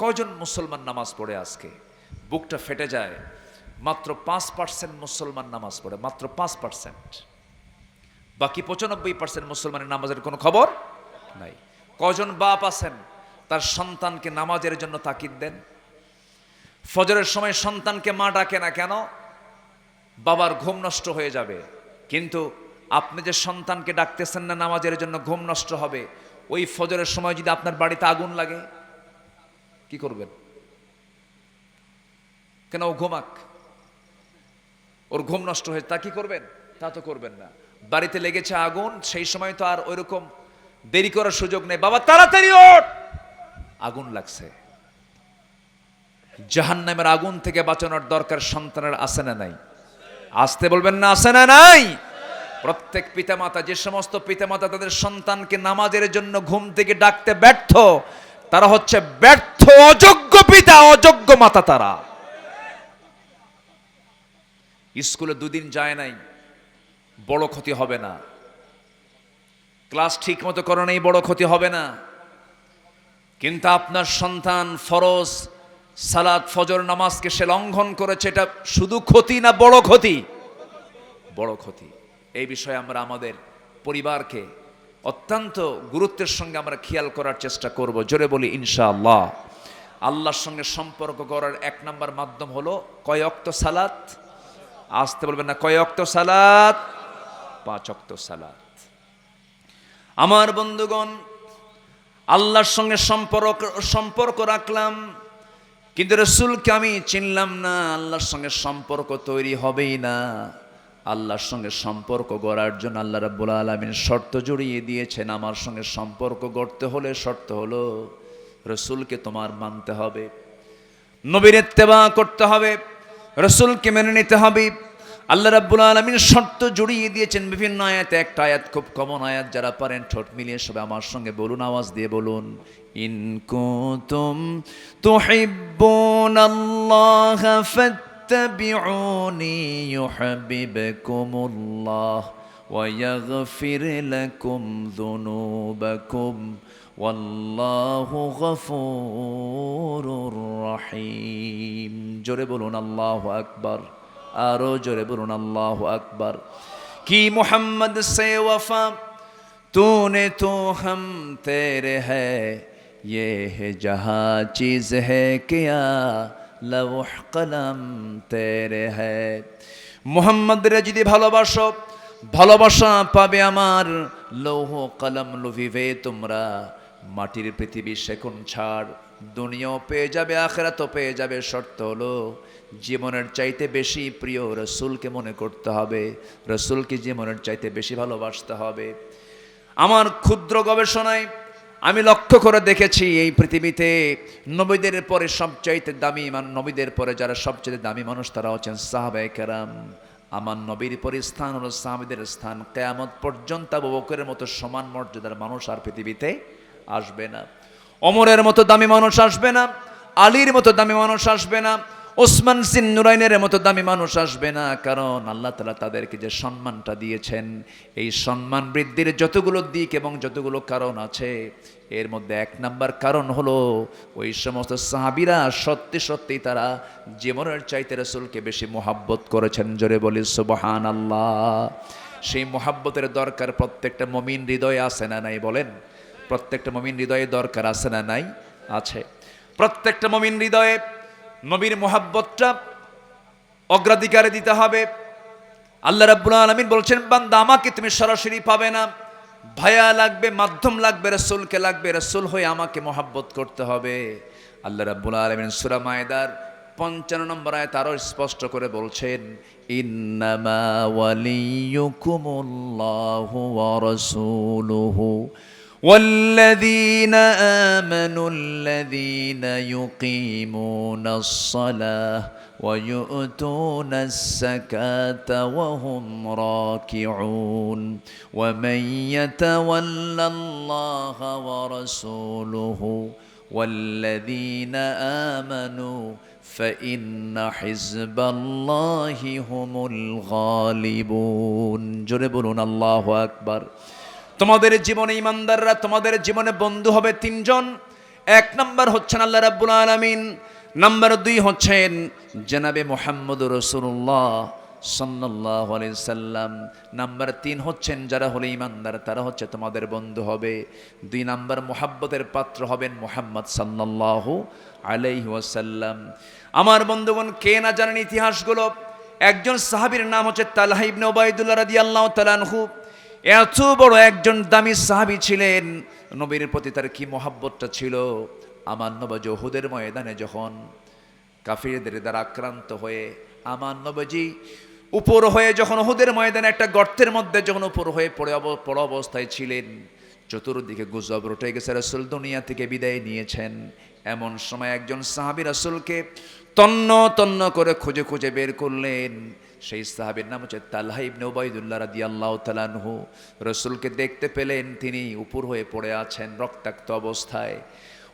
কয়জন মুসলমান নামাজ পড়ে আজকে? বুকটা ফেটে যায়, মাত্র পাঁচ পার্সেন্ট মুসলমান নামাজ পড়ে, মাত্র পাঁচ পার্সেন্ট বাকি পঁচানব্বই পার্সেন্ট মুসলমানের নামাজের কোনো খবর? নাই। কজন বাপ আছেন, তার সন্তানকে নামাজের জন্য তাকিদ দেন? ফজরের সময় সন্তানকে মা ডাকে না কেন? বাবার ঘুম নষ্ট হয়ে যাবে। কিন্তু আপনি যে সন্তানকে ডাকতেছেন না নামাজের জন্য ঘুম নষ্ট হবে, ওই ফজরের সময় যদি আপনার বাড়িতে আগুন লাগে কি করবেন? কেন ও ঘুমাক? ওর ঘুম নষ্ট হয়ে তা কি করবেন? তা তো করবেন না। বাড়িতে লেগেছে আগুন, সেই সময় তো আর ওইরকম দেরি করার সুযোগ নেই। বাবা, তাড়াতাড়ি ওঠ! আগুন লাগছে। জাহান্নামের আগুন থেকে বাঁচানোর দরকার সন্তানের আছে না নাই? আসতে বলবেন না, আছে না নাই? প্রত্যেক পিতামাতা, যে সমস্ত পিতামাতা তাদের সন্তানকে নামাজের জন্য ঘুম থেকে ডাকতে ব্যর্থ তারা হচ্ছে ব্যর্থ, অযোগ্য পিতা, অযোগ্য মাতা তারা। স্কুলে দুদিন যায় নাই, বড় ক্ষতি হবে না। ক্লাস ঠিক মতো করো নাই, বড় ক্ষতি হবে না। কিন্তু আপনার সন্তান ফরজ, সালাদ, ফজর, নামাজকে সে লঙ্ঘন করেছে, এটা শুধু ক্ষতি না বড় ক্ষতি? বড় ক্ষতি। এই বিষয়ে আমরা আমাদের পরিবারকে অত্যন্ত গুরুত্বের সঙ্গে আমরা খেয়াল করার চেষ্টা করব। জোরে বলি, ইনশাআল্লাহ। আল্লাহর সঙ্গে সম্পর্ক করার এক নম্বর মাধ্যম হলো কয় অক্ত সালাত। আসতে বলবেন না কয় অক্ত সালাত পাঁচ অক্ত সালাত। আমার বন্ধুগণ, আল্লাহর সঙ্গে সম্পর্ক সম্পর্ক রাখলাম, কিন্তু রসুলকে আমি চিনলাম না, আল্লাহর সঙ্গে সম্পর্ক তৈরি হবেই না। আল্লাহর সঙ্গে সম্পর্ক গড়ার জন্য আল্লাহ রাব্বুল আলমিন শর্ত জড়িয়ে দিয়েছেন, আমার সঙ্গে সম্পর্ক গড়তে হলে শর্ত হলো রসুলকে তোমার মানতে হবে, নবীর ইত্তেবা করতে হবে, রসুলকে মেনে নিতে হবে। আল্লাহ রাব্বুল আলমিন শর্ত জড়িয়ে দিয়েছেন বিভিন্ন আয়াতে, একটা আয়াত খুব কমন আয়াত, যারা পারেন ঠোঁট মিলিয়ে সবে আমার সঙ্গে বলুন, আওয়াজ দিয়ে বলুন, ইন কুতুম তুহিব্বুন আল্লাহ ফাত্তাবিউনি ইউহিব্বুকুমুল্লাহ ويغفر لكم ذنوبكم والله غفور رحيم জোরে বলুন আল্লাহু আকবার আরো জোরে বলুন আল্লাহু আকবার কি মোহাম্মদ से वफा तूने तो हम तेरे है ये है जहाँ चीज है क्या লওহ কলম তেরে হ্যায়। মোহাম্মদরে যদি ভালোবাসো, ভালোবাসা পাবে আমার। লৌহ কলম লুভিবে তোমরা। মাটির পৃথিবী সেকুন ছাড়। দুনিয়াও পেয়ে যাবে, আখেরাতও পেয়ে যাবে, শর্ত হলো জীবনের চাইতে বেশি প্রিয় রসুলকে মনে করতে হবে। রসুলকে জীবনের চাইতে বেশি ভালোবাসতে হবে। আমার ক্ষুদ্র গবেষণায় আমি লক্ষ্য করে দেখেছি এই পৃথিবীতে নবীদের পরে সবচাইতে দামি নবীদের পরে যারা সবচেয়ে দামি মানুষ তারা হচ্ছেন সাহাবায়ে কেরাম। আমার নবীর পরে স্থান হলো সাহাবিদের স্থান। কেয়ামত পর্যন্ত বকরের মতো সমান মর্যাদার মানুষ আর পৃথিবীতে আসবে না। অমরের মতো দামি মানুষ আসবে না। আলীর মতো দামি মানুষ আসবে না। ওসমান সিন নুরাইনের মতো দামি মানুষ আসবে না। কারণ আল্লাহ তালা তাদেরকে যে সম্মানটা দিয়েছেন, এই সম্মান বৃদ্ধির যতগুলো দিক এবং যতগুলো কারণ আছে এর মধ্যে এক নাম্বার কারণ হলো, ওই সমস্ত সাহাবিরা সত্যি সত্যি তারা জীবনের চাইতে রসুলকে বেশি মোহাব্বত করেছেন। জোরে বলি সুবহান আল্লাহ সেই মোহাব্বতের দরকার প্রত্যেকটা মমিন হৃদয়ে আছে না নাই বলেন? প্রত্যেকটা মমিন হৃদয়ে দরকার আছে না নাই? আছে। প্রত্যেকটা মমিন হৃদয়ে নবীর মোহাব্বতটা অগ্রাধিকারে দিতে হবে। আল্লাহ রাব্বুল আলমিন বলছেন, বান্দা, আমাকে তুমি সরাসরি পাবে না। ভায়া লাগবে, মাধ্যম লাগবে, রসুলকে লাগবে, রসুল হয়ে আমাকে মহাব্বত করতে হবে। আল্লাহ রাব্বুল আলমিন সুরা মায়দার পঞ্চান্ন নম্বর আয়াত তারও স্পষ্ট করে বলছেন, ইন্নামা ওয়ালিয়ুকুমুল্লাহু ওয়া রাসূলুহু والذين آمنوا الذين يقيمون الصلاة ويؤتون الزكاة وهم راكعون ومن يتول الله ورسوله والذين آمنوا فإن حزب الله هم الغالبون. جربون الله أكبر. তোমাদের জীবনে ইমানদাররা, তোমাদের জীবনে বন্ধু হবে তিনজন। এক নাম্বার হচ্ছেন আল্লাহ রাব্বুল আলামিন। নাম্বার দুই হচ্ছেন জনাবে মোহাম্মদ রসুল্লাহ সাল্লাহ সাল্লাম। নাম্বার তিন হচ্ছেন যারা হলে ইমানদার, তারা হচ্ছে তোমাদের বন্ধু হবে। দুই নাম্বার মোহাব্বতের পাত্র হবেন মোহাম্মদ সাল্লাহ আলাইহি ওয়াসাল্লাম। আমার বন্ধুগণ, কে না জানেন ইতিহাসগুলো? একজন সাহাবীর নাম হচ্ছে তালহা ইবনে ওবাইদুল্লাহ রাদিয়াল্লাহু তাআলাহু এত বড় একজন দামি সাহাবি ছিলেন। নবীর প্রতি তার কি মহাব্বতটা ছিল? আমার নবজ হুদের ময়দানে যখন কাফিরদের দ্বারা আক্রান্ত হয়ে, আমার নবজি উপর হয়ে যখন হুদের ময়দানে একটা গর্তের মধ্যে যখন উপর হয়ে পড় পড়া অবস্থায় ছিলেন চতুর্দিকে গুজব রটে গেছে, রসুল দুনিয়া থেকে বিদায় নিয়েছেন। এমন সময় একজন সাহাবি রসুলকে তন্ন তন্ন করে খুঁজে খুঁজে বের করলেন। সেই সাহাবির নাম হচ্ছে তাল্লাহ ইবনে রাদি আল্লাহ তালানহু রসুলকে দেখতে পেলেন তিনি উপর হয়ে পড়ে আছেন রক্তাক্ত অবস্থায়।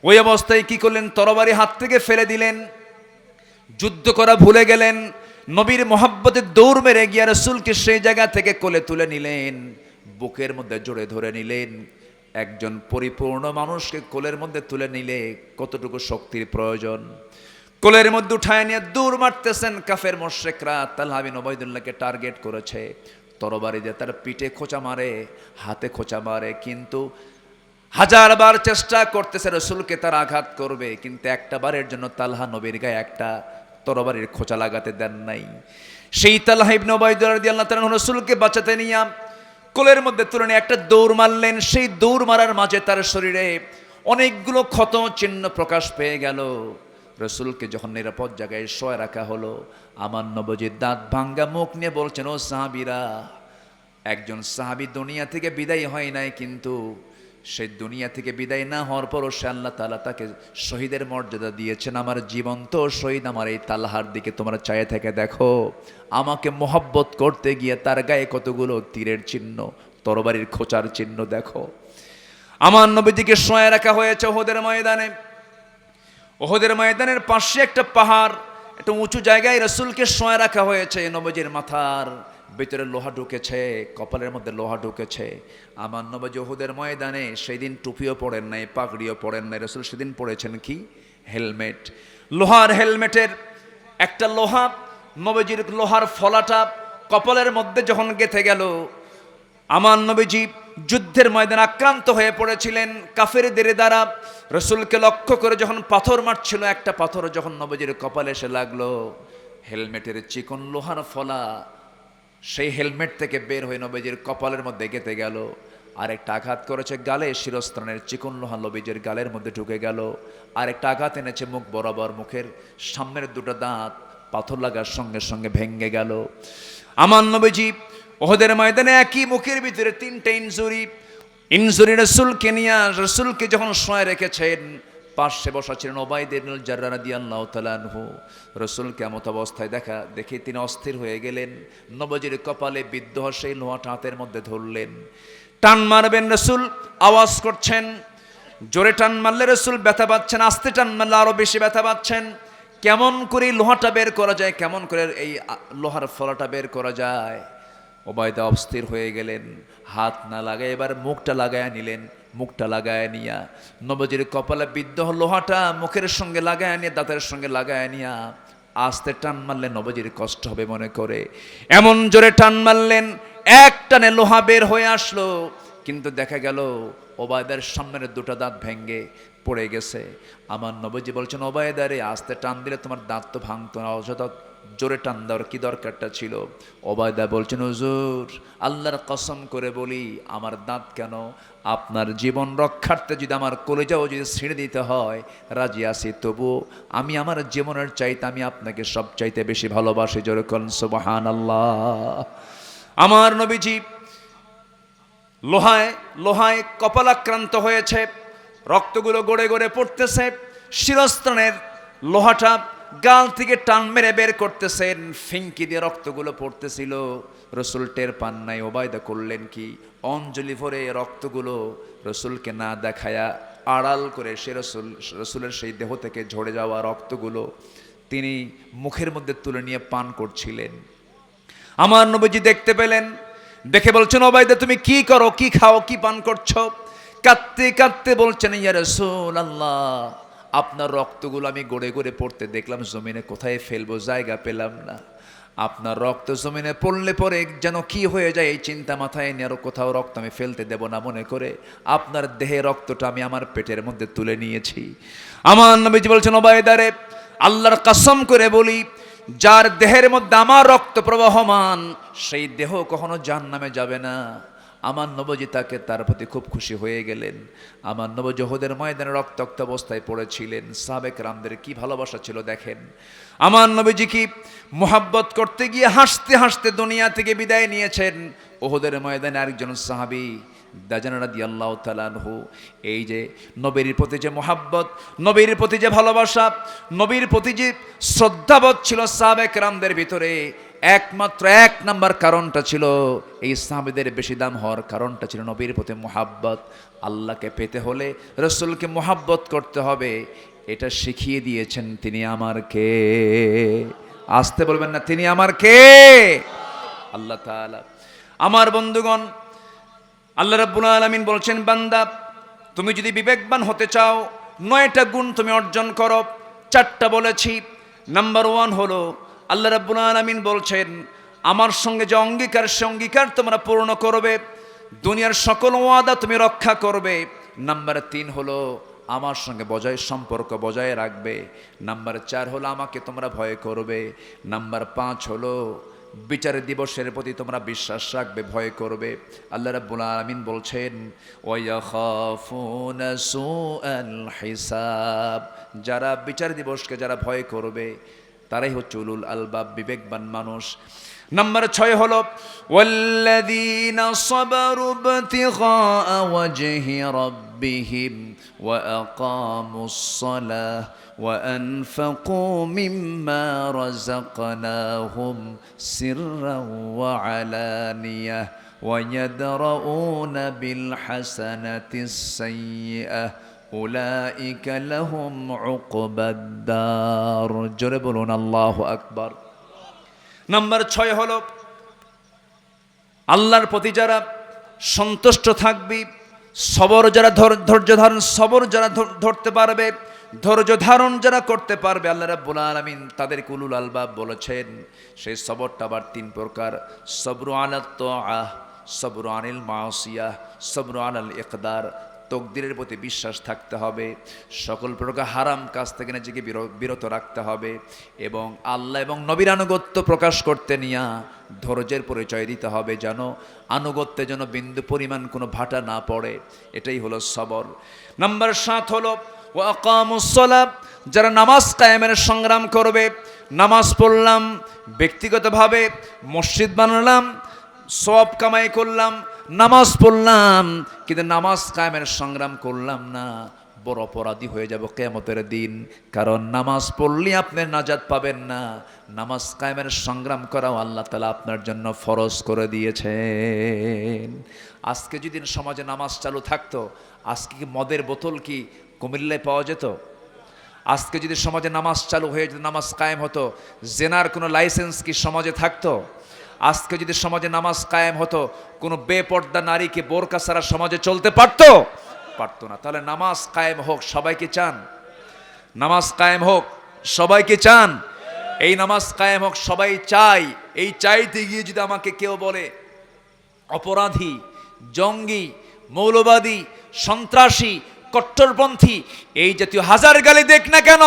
ওই অবস্থায় কি করলেন? তরবারি হাত থেকে ফেলে দিলেন, যুদ্ধ করা ভুলে গেলেন, নবীর মোহাব্বতের দৌড় মেরে গিয়া রসুলকে সেই জায়গা থেকে কোলে তুলে নিলেন, বুকের মধ্যে জোরে ধরে নিলেন। একজন পরিপূর্ণ মানুষকে কোলের মধ্যে তুলে নিলে কতটুকু শক্তির প্রয়োজন? কোলের মধ্যে উঠায় নিয়ে দূর মারতেছেন কাফের মোশেকরা। তালহাবিন ওবায়দুল্লাহকে টার্গেট করেছে। তরবারি দিয়ে তার পিঠে খোঁচা মারে, হাতে খোঁচা মারে, কিন্তু হাজারবার চেষ্টা করতেছে রসুলকে তার আঘাত করবে, কিন্তু একটা বারের জন্য তালহা নবীর গায়ে একটা তরবারির খোঁচা লাগাতে দেন নাই। সেই তালহা ইবনে তাআলা রসুলকে বাঁচাতে নিয়ে কোলের মধ্যে তুলে নিয়ে একটা দৌড় মারলেন। সেই দৌড় মারার মাঝে তার শরীরে অনেকগুলো ক্ষত চিহ্ন প্রকাশ পেয়ে গেল। রসুলকে যখন নিরাপদ জায়গায় শোয়া রাখা হলো, আমার নবজির দাঁত ভাঙ্গা মুখ নিয়ে বলছেন, ও সাহাবিরা, একজন সাহাবি দুনিয়া থেকে বিদায় হয় নাই, কিন্তু সেই দুনিয়া থেকে বিদায় না হওয়ার পরও সে আল্লাহ তালা তাকে শহীদের মর্যাদা দিয়েছেন। আমার জীবন্ত শহীদ, আমার এই তালাহার দিকে তোমরা চায়ে থেকে দেখো। আমাকে মোহব্বত করতে গিয়ে তার গায়ে কতগুলো তীরের চিহ্ন, তরবারির খোঁচার চিহ্ন দেখো। আমার নবীদিকে শোয়া রাখা হয়েছে ওহদের ময়দানে। ওহদের ময়দানের পাশে একটা পাহাড়, একটা উঁচু জায়গায় রসুলকে শোয়া রাখা হয়েছে নবজির মাথার ভিতরে লোহা ঢুকেছে, কপালের মধ্যে লোহা ঢুকেছে। আমার নবজি ওহুদের ময়দানে সেই দিন টুপিও পড়েন নাই, পাগড়িও পড়েন নাই। রসুল সেদিন পড়েছেন কি? হেলমেট। লোহার হেলমেটের একটা লোহা, নবজির লোহার ফলাটা কপালের মধ্যে যখন গেথে গেল, আমার নবীজি যুদ্ধের ময়দানে আক্রান্ত হয়ে পড়েছিলেন। কাফেরদের দ্বারা রসুলকে লক্ষ্য করে যখন পাথর মারছিল, একটা পাথর যখন নবজির কপালে এসে লাগল, হেলমেটের চিকন লোহার ফলা সেই হেলমেট থেকে বের হয়ে নবীজির কপালের মধ্যে গেতে গেল। আর একটা আঘাত করেছে গালে, শিরস্ত্রাণের চিকন লোহা নবীজির গালের মধ্যে ঢুকে গেল। আর একটা আঘাত এনেছে মুখ বরাবর মুখের সামনের দুটো দাঁত, পাথর লাগার সঙ্গে সঙ্গে ভেঙ্গে গেল। আমার নবীজি, ওহদের ময়দানে একই মুখের ভিতরে তিনটে ইনজুরি। ইনজুরি রসুলকে নিয়ে, রসুলকে যখন শোয় রেখেছেন পাশে বসা ছিলেন ওবায়দের জার্রা দিয়ে আল্লাহ তালানহু রসুল কেমত অবস্থায় দেখা, দেখে তিনি অস্থির হয়ে গেলেন। নবজির কপালে বিদ্ধ সেই লোহাটা হাতের মধ্যে ধরলেন। টান মারবেন রসুল, আওয়াজ করছেন। জোরে টান মারলে রসুল ব্যথা পাচ্ছেন, আস্তে টান মারলে আরও বেশি ব্যথা পাচ্ছেন। কেমন করে লোহাটা বের করা যায়, কেমন করে এই লোহার ফলাটা বের করা যায়। ওবায়দা অস্থির হয়ে গেলেন, হাত না লাগায় এবার মুখটা লাগায় নিলেন। মুখটা লাগায় নিয়া। নবজির কপালে বিদ্ধ লোহাটা, মুখের সঙ্গে লাগায় নিয়ে, দাঁতের সঙ্গে লাগায় নিয়া। আস্তে টান মারলে নবজির কষ্ট হবে মনে করে। এমন জোরে টান মারলেন, এক টানে লোহা বের হয়ে আসলো। কিন্তু দেখা গেল, ওবায়দার সামনের দুটো দাঁত ভেঙ্গে পড়ে গেছে। আমার নবজি বলছেন ওবায়দারে আস্তে টান দিলে তোমার দাঁত তো ভাঙতো না, অযথা জোরে টান দেওয়ার কি দরকারটা ছিল? ওবায়দা বলছেন, হুজুর, আল্লাহর কসম করে বলি, আমার দাঁত কেন? আপনার জীবন রক্ষার্থে যদি আমার কলেজাও যদি ছিঁড়ে দিতে হয়, রাজি আছি, তবু আমি আমার জীবনের চাইতে আমি আপনাকে সব চাইতে বেশি ভালোবাসি। জোরে কন সুবহান আল্লাহ আমার নবীজি লোহায় লোহায় কপালাক্রান্ত হয়েছে, রক্তগুলো গড়ে গড়ে পড়তেছে, শিরস্ত্রাণের লোহাটা গাল থেকে টান মেরে বের করতেছেন ফিঙ্কি দিয়ে রক্তগুলো পড়তেছিল। রসুল টের পান নাই, ওবায়দা করলেন কি? অঞ্জলি ভরে রক্তগুলো রসুলকে না দেখায়া আড়াল করে সে রসুল, রসুলের সেই দেহ থেকে ঝরে যাওয়া রক্তগুলো তিনি মুখের মধ্যে তুলে নিয়ে পান করছিলেন। আমার নবীজি দেখতে পেলেন, দেখে বলছেন, ওবায়দা, তুমি কি করো? কি খাও? কি পান করছ? কাঁদতে কাঁদতে বলছেন, ইয়া রসুল আল্লাহ আপনার রক্তগুলো আমি গড়ে গড়ে পড়তে দেখলাম, জমিনে কোথায় ফেলব, জায়গা পেলাম না। আপনার রক্ত জমিনে পড়লে পরে যেন কি হয়ে যায়, এই চিন্তা মাথায় নিয়ে আরও কোথাও রক্ত আমি ফেলতে দেব না মনে করে আপনার দেহে রক্তটা আমি আমার পেটের মধ্যে তুলে নিয়েছি। আমার নবীজি বলছেন, ওবায়দারে, আল্লাহর কাসম করে বলি, যার দেহের মধ্যে আমার রক্ত প্রবাহমান, সেই দেহ কখনো জাহান নামে যাবে না। আমার নবজি তাকে তার প্রতি খুব খুশি হয়ে গেলেন। আমার নব জহুদের ময়দানে রক্তাক্ত অবস্থায় পড়েছিলেন। সাবেক রামদের কি ভালোবাসা ছিল দেখেন। আমার নবীজি কি মোহাব্বত করতে গিয়ে হাসতে হাসতে দুনিয়া থেকে বিদায় নিয়েছেন? ওহদের ময়দানে আরেকজন সাহাবি, দাজানা দি আল্লাহ তালানহু এই যে নবীর প্রতি যে মোহাব্বত, নবীর প্রতি যে ভালোবাসা, নবীর প্রতি যে শ্রদ্ধাবোধ ছিল সাবেক রামদের ভিতরে একমাত্র এক নাম্বার কারণটা ছিল এই সাহাবিদের বেশি দাম হওয়ার কারণটা ছিল নবীর প্রতি মোহাব্বত। আল্লাহকে পেতে হলে রসুলকে মোহাব্বত করতে হবে। এটা শিখিয়ে দিয়েছেন তিনি আমার কে? আসতে বলবেন না, তিনি আমার কে? আল্লাহ আমার বন্ধুগণ, আল্লাহ রাব্বুল আলামিন বলছেন, বান্দা, তুমি যদি বিবেকবান হতে চাও, নয়টা গুণ তুমি অর্জন করো। চারটা বলেছি। নাম্বার ওয়ান হলো আল্লাহ রাব্বুল আলামিন বলছেন, আমার সঙ্গে যে অঙ্গীকার, সে অঙ্গীকার তোমরা পূর্ণ করবে। দুনিয়ার সকল ওয়াদা তুমি রক্ষা করবে। নাম্বার তিন হলো, আমার সঙ্গে বজায় সম্পর্ক বজায় রাখবে। নাম্বার চার হলো, আমাকে তোমরা ভয় করবে। নাম্বার পাঁচ হলো, বিচার দিবসের প্রতি তোমরা বিশ্বাস রাখবে, ভয় করবে। আল্লাহ রাব্বুল আলামিন বলছেন হিসাব। যারা বিচার দিবসকে যারা ভয় করবে তারাই হচ্ছে উলুল আলবাব বিবেকবান মানুষ নাম্বার ছয় হলো ওয়াল্লাযীনা সাবারু ইবতিগা ওয়াজহি রাব্বিহিম ওয়া আকামুস সালাহ وأنفقوا مما رزقناهم سرا وعلانية ويدرؤون بالحسنة السيئة উলাইকা লাহুম উকবাদ্দার জোরে বলুন, আল্লাহ আকবর। নাম্বার ছয় হলো, আল্লাহর প্রতি যারা সন্তুষ্ট থাকবি, সবর যারা ধৈর্য ধারণ, সবর যারা ধরতে পারবে, ধৈর্য ধারণ যারা করতে পারবে, আল্লাহ রাব্বুল আলামিন তাদের কুলুল আলবাব বলেছেন, সেই সবরটা আবার তিন প্রকার। সবরু আলাত আহ সবরু আনিল মাওসিয়া, সবরু আনাল ইকদার তকদিরের প্রতি বিশ্বাস থাকতে হবে। সকল প্রকার হারাম কাজ থেকে নিজেকে বির- বিরত রাখতে হবে এবং আল্লাহ এবং নবীর আনুগত্য প্রকাশ করতে নিয়ে ধৈর্যের পরিচয় দিতে হবে যেন আনুগত্যে যেন বিন্দু পরিমাণ কোনো ভাটা না পড়ে। এটাই হলো সবর। নাম্বার সাত হলো ও আকামুসলাম যারা নামাজ কায়েমের সংগ্রাম করবে, নামাজ পড়লাম, ব্যক্তিগতভাবে মসজিদ বানালাম সব কামাই করলাম নামাজ পড়লাম, কিন্তু নামাজ কায়েমের সংগ্রাম করলাম না। বড় অপরাধী হয়ে যাব কেমতের দিন, কারণ নামাজ পড়লে আপনি নাজাদ পাবেন না। নামাজ কায়েমের সংগ্রাম করাও আল্লাহ তালা আপনার জন্য ফরজ করে দিয়েছেন। আজকে যদি সমাজে নামাজ চালু থাকতো, আজকে কি মদের বোতল কি কুমিল্লায় পাওয়া যেত? আজকে যদি সমাজে নামাজ চালু হয়ে যদি নামাজ কায়েম হতো, জেনার কোনো লাইসেন্স কি সমাজে থাকতো? আজকে যদি সমাজে নামাজ কায়েম হতো, কোনো বেপর্দা নারীকে বোরকা সারা সমাজে চলতে পারতো? পারতো না। তাহলে নামাজ কায়েম হোক সবাইকে চান? নামাজ কায়েম হোক সবাইকে চান? এই নামাজ কায়েম হোক, সবাই চাই। এই চাইতে গিয়ে যদি আমাকে কেউ বলে, অপরাধী, জঙ্গি, মৌলবাদী, সন্ত্রাসী, কট্টরপন্থী, এই জাতীয় হাজার গালি দেখ না কেন,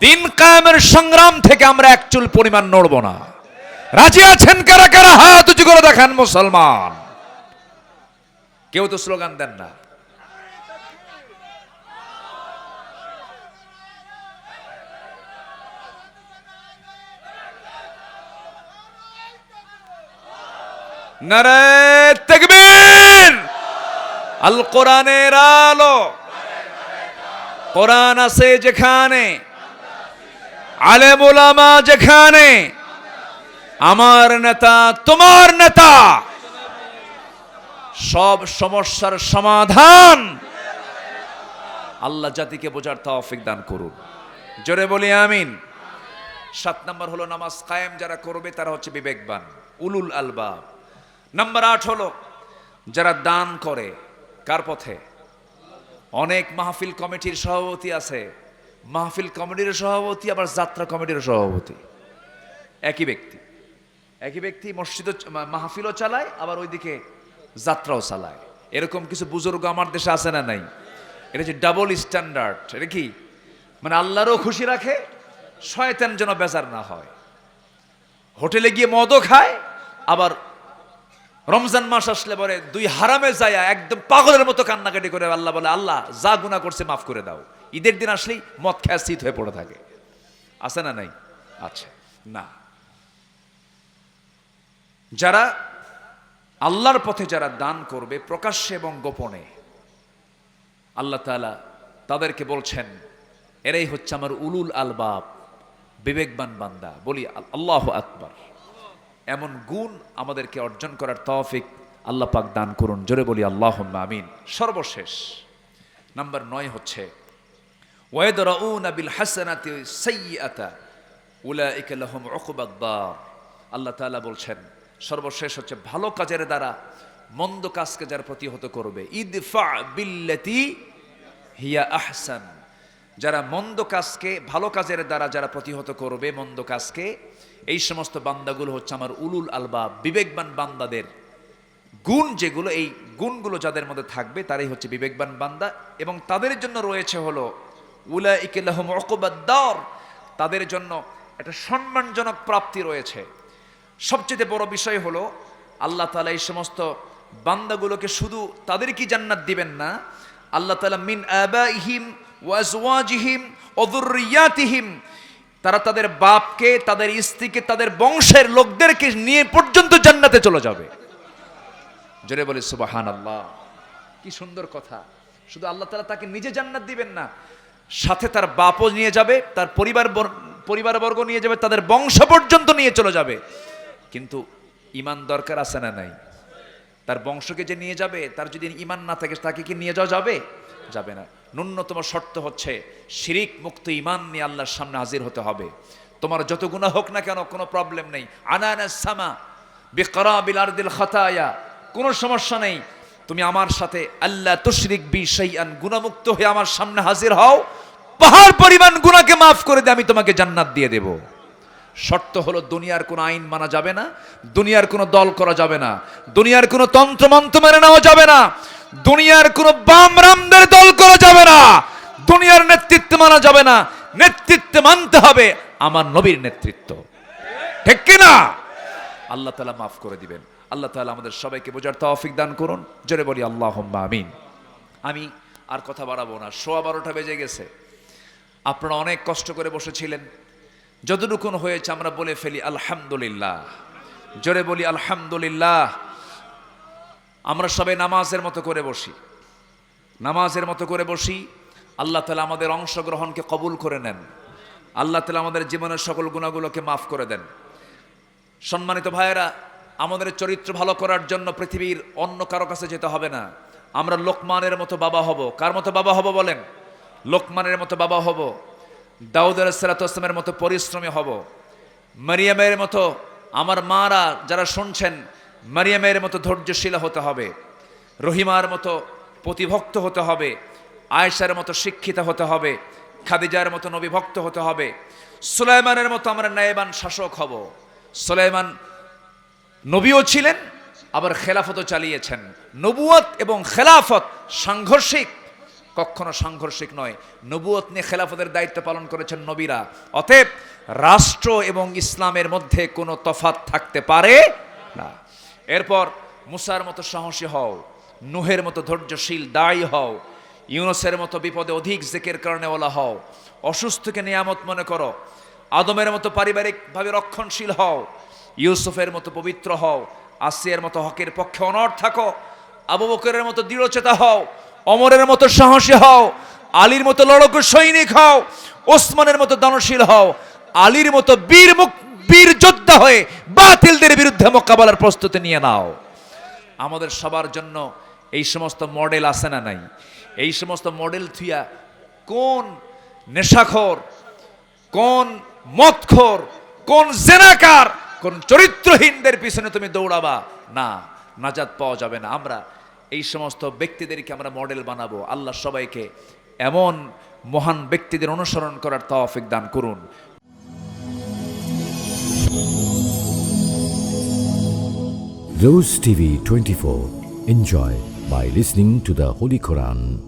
দিন কায়েমের সংগ্রাম থেকে আমরা এক চুল পরিমাণ নড়ব না। রাজি আছেন কারা কারা? হাত উঁচু করে দেখান মুসলমান। কেউ তো স্লোগান দেন না। আল কোরআনের আলো। কোরআন আছে যেখানে। আলেম ওলামা যেখানে। আমার নেতা, তোমার নেতা। সব সমস্যার সমাধান আল্লাহ জাতিকে বোঝার তৌফিক দান করুন। জোরে বলি আমিন। সাত নম্বর হলো নামাজ কায়েম যারা করবে তারা হচ্ছে বিবেকবান, উলুল আলবাব। নাম্বার আট হলো যারা দান করে, কার পথে? অনেক মাহফিল কমিটির সভাপতি আছে। মাহফিল কমিটির সভাপতি, আবার যাত্রা কমিটির সভাপতি। একই ব্যক্তি। একই ব্যক্তি মসজিদও মাহফিলও চালায়, আবার ওইদিকে যাত্রাও চালায়। এরকম কিছু বুজুর্গ আমার দেশে আছে না নাই? এটা হচ্ছে ডাবল স্ট্যান্ডার্ড এটা কি? মানে আল্লাহরও খুশি রাখে, শয়তান যেন বেজার না হয়। হোটেলে গিয়ে মদও খায়, আবার রমজান মাস আসলে পরে দুই হারামে যায় একদম পাগলের মতো কান্নাকাটি করে আল্লাহ বলে, আল্লাহ, যা গুনাহ করছে মাফ করে দাও। ঈদের দিন আসলেই মদ খেয়া স্থিত হয়ে পড়ে থাকে। আছে না নাই? আচ্ছা না। যারা আল্লাহর পথে যারা দান করবে প্রকাশ্যে এবং গোপনে, আল্লাহ তাআলা তাদেরকে বলছেন, এরাই হচ্ছে আমার উলুল আলবাব, বিবেকবান বান্দা। বলি, আল্লাহ আকবার। এমন গুণ আমাদেরকে অর্জন করার তৌফিক আল্লাহ পাক দান করুন। জোরে বলি আল্লাহ আমিন। সর্বশেষ নাম্বার নয় হচ্ছে ওয়াইদরাউনা বিল হাসানাতি সাইয়্যাতা, উলাইকা লাহুম উকবাদ দার। আল্লাহ তাআলা বলছেন সর্বশেষ হচ্ছে ভালো কাজের দ্বারা মন্দ কাজকে যার প্রতিহত করবে। ইদফা বিল্লাতি হিয়া আহসান। যারা মন্দ কাজকে, ভালো কাজের দ্বারা যারা প্রতিহত করবে মন্দ কাজকে, এই সমস্ত বান্দাগুলো হচ্ছে আমার উলুল আলবা বিবেকবান বান্দাদের গুণ যেগুলো, এই গুণগুলো যাদের মধ্যে থাকবে তারাই হচ্ছে বিবেকবান বান্দা এবং তাদের জন্য রয়েছে হলো উলা ইকেলাহম অকবাদ্দার তাদের জন্য একটা সম্মানজনক প্রাপ্তি রয়েছে। সবচেয়ে বড় বিষয় হলো, আল্লাহ তালা এই সমস্ত বান্দাগুলোকে শুধু তাদের কি জান্নাত দিবেন না, আল্লাহ তালা মিন আবাইহিম ওয়াজওয়াজিহিম অদুরিয়াতিহিম তারা তাদের বাপকে, তাদের স্ত্রীকে, তাদের বংশের লোকদেরকে নিয়ে পর্যন্ত জান্নাতে চলে যাবে। জোরে বলে সুবাহান আল্লাহ কি সুন্দর কথা। শুধু আল্লাহ তালা তাকে নিজে জান্নাত দিবেন না, সাথে তার বাপও নিয়ে যাবে, তার পরিবার পরিবারবর্গ নিয়ে যাবে, তাদের বংশ পর্যন্ত নিয়ে চলে যাবে। কিন্তু ইমান দরকার আছে না নাই? তার বংশকে যে নিয়ে যাবে, তার যদি ইমান না থাকে, তাকে কি নিয়ে যাওয়া যাবে? যাবে না। ন্যূনতম শর্ত হচ্ছে শিরিক মুক্ত ইমান নিয়ে আল্লাহর সামনে হাজির হতে হবে। তোমার যত গুণা হোক না কেন, কোনো প্রবলেম নেই। আনানা সামা বিলারদিল খাতায়া। কোনো সমস্যা নেই। তুমি আমার সাথে আল্লাহ তুশরিক বি শাইআন গুণামুক্ত হয়ে আমার সামনে হাজির হও। পাহাড় পরিমাণ গুণাকে মাফ করে দিয়ে আমি তোমাকে জান্নাত দিয়ে দেব। শর্ত হলো দুনিয়ার কোনো আইন মানা যাবে না, দুনিয়ার কোনো দল করা যাবে না, দুনিয়ার কোনো তন্ত্র মন্ত্র মেনে নেওয়া যাবে না, দুনিয়ার কোনো বাম রামদের দল করা যাবে না, দুনিয়ার নেতৃত্ব মানা যাবে না, নেতৃত্ব মানতে হবে আমার নবীর নেতৃত্ব। ঠিক কিনা আল্লাহ তালা মাফ করে দিবেন। আল্লাহ তালা আমাদের সবাইকে বোঝার তৌফিক দান করুন। জোরে বলি আল্লাহ আমিন। আমি আর কথা বাড়াবো না। সোয়া বারোটা বেজে গেছে। আপনারা অনেক কষ্ট করে বসেছিলেন। যতটুকুন হয়েছে আমরা বলে ফেলি আলহামদুলিল্লাহ। জোরে বলি আলহামদুলিল্লাহ। আমরা সবাই নামাজের মতো করে বসি। নামাজের মতো করে বসি, আল্লাহ তালা আমাদের অংশগ্রহণকে কবুল করে নেন। আল্লাহ তালা আমাদের জীবনের সকল গুণাগুলোকে মাফ করে দেন। সম্মানিত ভাইয়েরা, আমাদের চরিত্র ভালো করার জন্য পৃথিবীর অন্য কারও কাছে যেতে হবে না। আমরা লোকমানের মতো বাবা হব। কার মতো বাবা হব বলেন? লোকমানের মতো বাবা হব। দাউদ আলাইসালাতামের মতো পরিশ্রমী হব। মারিয়ামের মতো আমার মারা যারা শুনছেন, মারিয়ামের মতো ধৈর্যশীল হতে হবে। রহিমার মতো প্রতিভক্ত হতে হবে। আয়েশার মতো শিক্ষিত হতে হবে। খাদিজার মতো নবীভক্ত হতে হবে। সুলাইমানের মতো আমরা ন্যায়বান শাসক হব। সুলাইমান নবীও ছিলেন, আবার খেলাফতও চালিয়েছেন। নবুয়ত এবং খেলাফত সাংঘর্ষিক। কখনো সাংঘর্ষিক নয়। নবুয়ত নিয়ে খেলাফতের দায়িত্ব পালন করেছেন নবীরা। অতএব রাষ্ট্র এবং ইসলামের মধ্যে কোনো তফাত থাকতে পারে না। এরপর মুসার মতো সাহসী হও, নুহের মতো ধৈর্যশীল, দায়ী হও, ইউনুসের মতো বিপদে অধিক জেকের কারণে ওলা হও, অসুস্থকে নিয়ামত মনে করো, আদমের মতো পারিবারিকভাবে রক্ষণশীল হও, ইউসুফের মতো পবিত্র হও, আসিয়ার মতো হকের পক্ষে অনড় থাকো, আবু বকরের মতো দৃঢ়চেতা হও অমরের মতো সাহসী হও, আলীর মতো লড়কু সৈনিক হও, ওসমানের মতো দানশীল হও, আলীর মতো বীর মুখ বীর যোদ্ধা হয়ে বাতিলদের বিরুদ্ধে মোকাবেলার প্রস্তুতি নিয়ে নাও। আমাদের সবার জন্য এই সমস্ত মডেল আছে না নাই? এই সমস্ত মডেল থুইয়া কোন নেশাখোর, কোন মদখোর, কোন জেনাকার, কোন চরিত্রহীনদের পিছনে তুমি দৌড়াবা? না, নাজাত পাওয়া যাবে না। আমরা এই সমস্ত ব্যক্তিদেরকে আমরা মডেল বানাবো আল্লাহ সবাইকে এমন মহান ব্যক্তিদের অনুসরণ করার তফিক দান করুন Rose TV 24. Enjoy by listening to the Holy Quran.